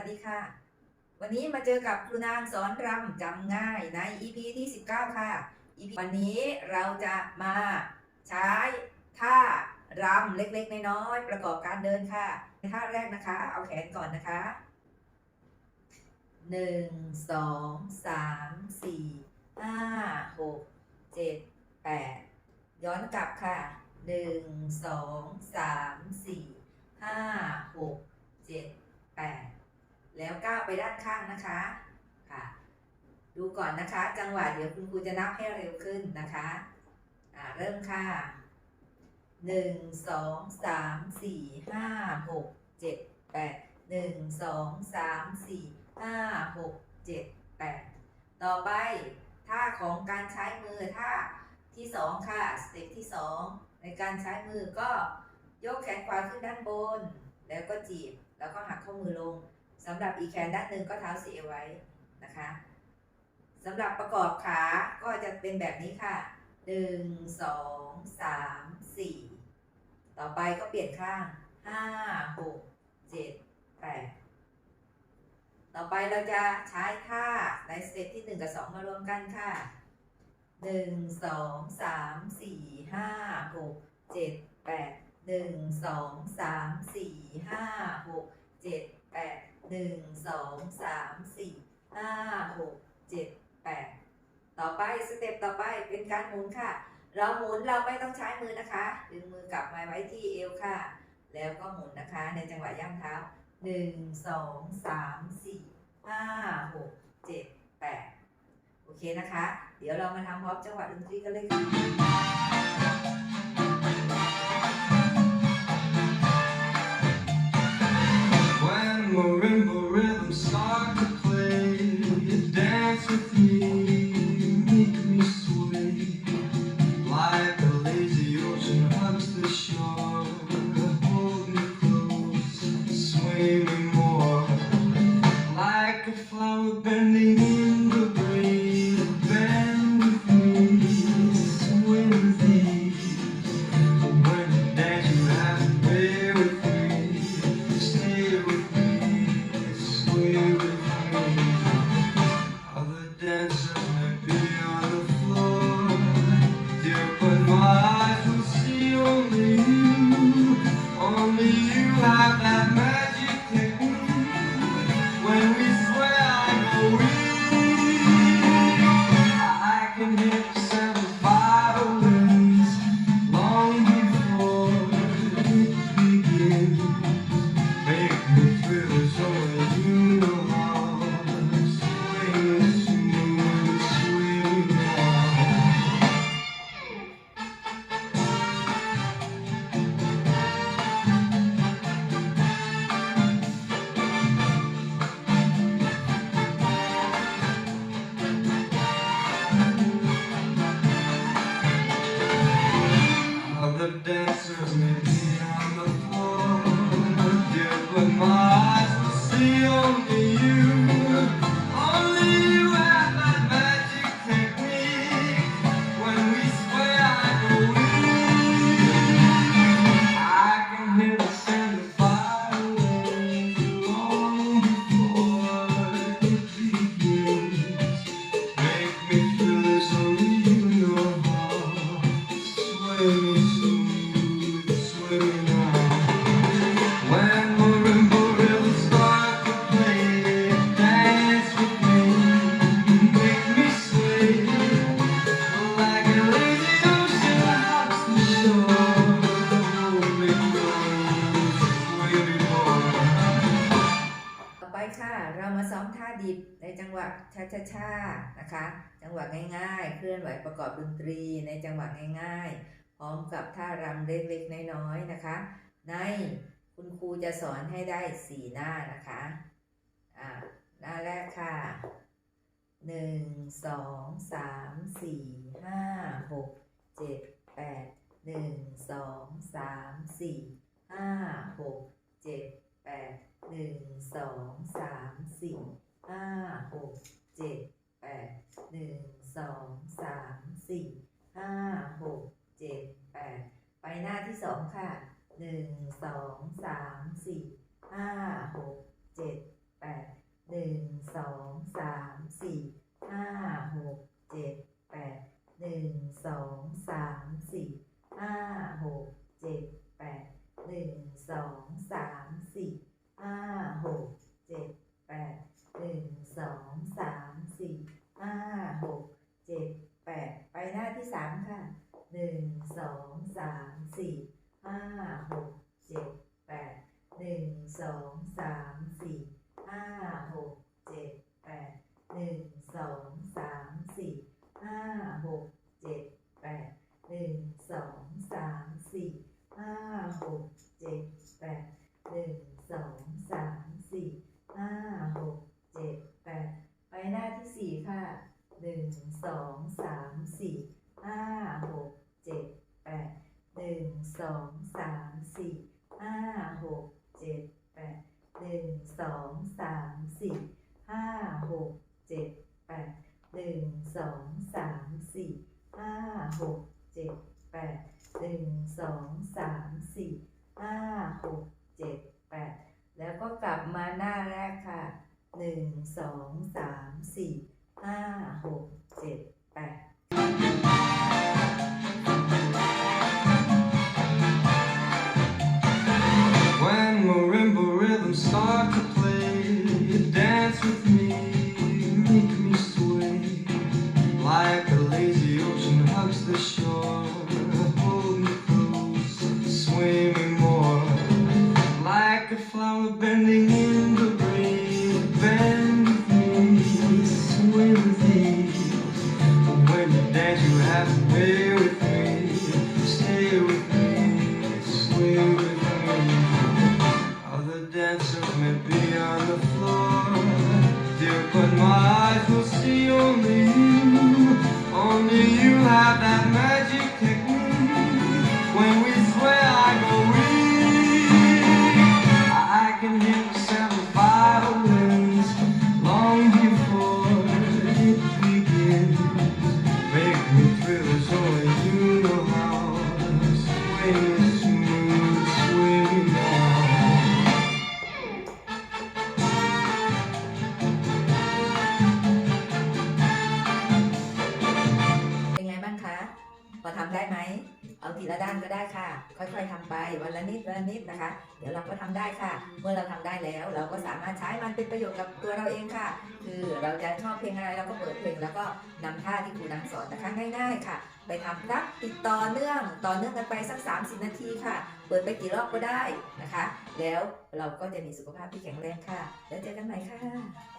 วัสดีค่ะ วันนี้มาเจอกับครูนางสอนรำจำง่ายใน EP ที่ 19 ค่ะ EP วันนี้เราจะมาใช้ท่ารำเล็กๆ น้อยๆประกอบการเดินค่ะท่าแรกนะคะ เอาแขนก่อนนะคะ 1 2 3 4 5 6 7 8 ย้อนกลับค่ะ 1 2 3 4 5 6 7 8 แล้วก้าวไปด้านข้างนะคะค่ะ ดูก่อนนะคะ จังหวะเดี๋ยวคุณครูจะนับให้เร็วขึ้นนะคะอ่าเริ่มค่ะหนึ่งสองสามสี่ห้าหกเจ็ดแปดหนึ่งสองสามสี่ห้าหกเจ็ดแปดต่อไปท่าของการใช้มือท่าที่สองค่ะสเต็ปที่สองในการใช้มือก็ยกแขนขวาขึ้นด้านบน แล้วก็จีบ แล้วก็หักข้อมือลง สำหรับอีกแขนด้านหนึ่งก็เท้าเสียไว้นะคะสำหรับประกอบขาก็จะเป็นแบบนี้ค่ะหนึ่งสองสามสี่ต่อไปก็เปลี่ยนข้างห้าหกเจ็ดแปดต่อไปเราจะใช้ท่าในสเต็ปที่หนึ่งกับสองมารวมกันค่ะหนึ่งสองสามสี่ห้าหกเจ็ดแปด หนึ่งสองสามสี่ห้าหกเจ็ดแปดต่อไปสเต็ปต่อไปเป็นการหมุนค่ะ เราหมุนเราไม่ต้องใช้มือนะคะ ดึงมือกลับมาไว้ที่เอวค่ะ แล้วก็หมุนนะคะ ในจังหวะย่ำเท้าหนึ่งสองสามสี่ห้าหกเจ็ดแปดโอเคนะคะ เดี๋ยวเรามาทำพร้อมจังหวะดนตรีกันเลยค่ะ bending knee. ซ้อมท่าดิบในจังหวะช้าๆนะคะ จังหวะง่ายๆ เคลื่อนไหวประกอบดนตรีในจังหวะง่ายๆ พร้อมกับท่ารำเล็กๆ น้อยๆ นะคะ ในคุณครูจะสอนให้ได้สี่หน้านะคะอ่าหน้าแรกค่ะหนึ่งสองสามสี่ห้าหกเจ็ดแปดหนึ่งสองสามสี่ห้าหกเจ็ดแปด หนึ่งสองสามสี่ห้าหกเจ็ดแปดหนึ่งสองสามสี่ห้าหกเจ็ดแปดไปหน้าที่สองค่ะหนึ่งสองสามสี่ห้าหกเจ็ดแปดหนึ่งสองสามสี่ห้าหกเจ็ดแปดหนึ่งสองสามสี่ องสามสี่ห้าหกเจ็ดแปดหนึ่งสองสามสี่ห้าหกเจ็ดแปดหนึ่งสองสามสี่ห้าหกเจ็ดแปดหนึ่งสองสามสี่ห้าหกเจ็ดแปดหนึ่งสองสามสี่ห้าหกเจ็ดแปดไปหน้าที่สี่ค่ะหนึ่งสองสามสี่ห้าหกเจ็ดแปดหนึ่ง สองสามสี่ห้าหกเจ็ดแปดหนึ่งสองสามสี่ห้าหกเจ็ดแปดหนึ่งสองสามสี่ห้าหกเจ็ดแปดหนึ่งสองสามสี่ห้าหกเจ็ดแปดแล้วก็กลับมาหน้าแรกค่ะหนึ่งสองสามสี่ห้าหกเจ็ดแปด eyes will see only you. Only you have that magic ทีละด้านก็ได้ค่ะ ค่อยๆทำไปวันละนิดวันละนิดนะคะ เดี๋ยวเราก็ทำได้ค่ะ เมื่อเราทำได้แล้ว เราก็สามารถใช้มันเป็นประโยชน์กับตัวเราเองค่ะ คือเราจะชอบเพลงอะไรเราก็เปิดเพลงแล้วก็นำท่าที่ครูนางสอนนะคะง่าย ๆ ค่ะ ไปทำครับติดต่อเนื่องต่อเนื่องกันไปสัก 30 นาทีค่ะ เปิดไปกี่รอบก็ได้นะคะ แล้วเราก็จะมีสุขภาพที่แข็งแรงค่ะ แล้วเจอกันใหม่ค่ะ